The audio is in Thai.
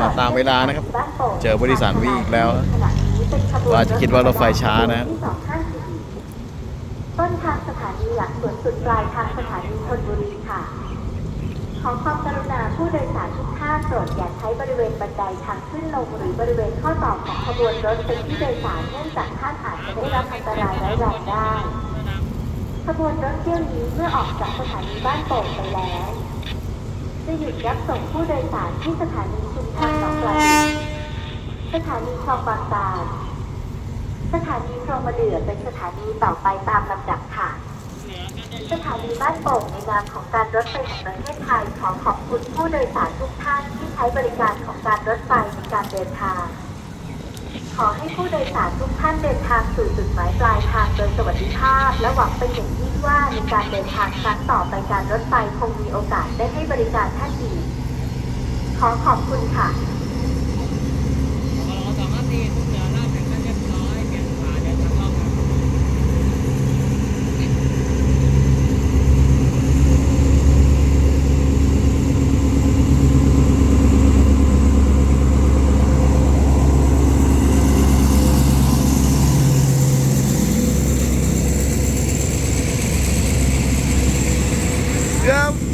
มาตามเวลานะครับ เจอบริษัทวิ่งอีกแล้วว่าจะคิดว่ารถไฟช้านะต้นทางสถานีหลักสวนสุดปลายทางสถานีธนบุรีค่ะ ขอความกรุณาผู้โดยสารทุกท่านโปรดอย่าใช้บริเวณบันไดทางขึ้นลงหรือบริเวณข้อต่อของขบวนรถเป็นที่โดยสารเนื่องจากท่านอาจจะได้รับอันตรายร้ายแรงได้ขบวนรถเที่ยวนี้เมื่อออกจากสถานีบ้านโป่งไปแล้ว จะหยุดรับส่งผู้โดยสารที่สถานีชุมทางหนองปลาสถานีคลองบางตาสถานีคลองมะเดื่อเป็นสถานีต่อไปตามลำดับค่ะ สถานีบ้านโป่งในนามของการรถไฟแห่งประเทศไทยขอขอบคุณผู้โดยสารทุกท่านที่ใช้บริการของการรถไฟในการเดินทาง ขอให้ผู้โดยสารทุกท่านเดินทางสู่จุดหมายปลายทาง ยสวัสดิภาพ และหวังเป็นอย่างยิ่งว่าในการเดินทางครั้งต่อไปการรถไฟคงมีโอกาสได้ให้บริการท่านอีก ขอขอบคุณค่ะ siap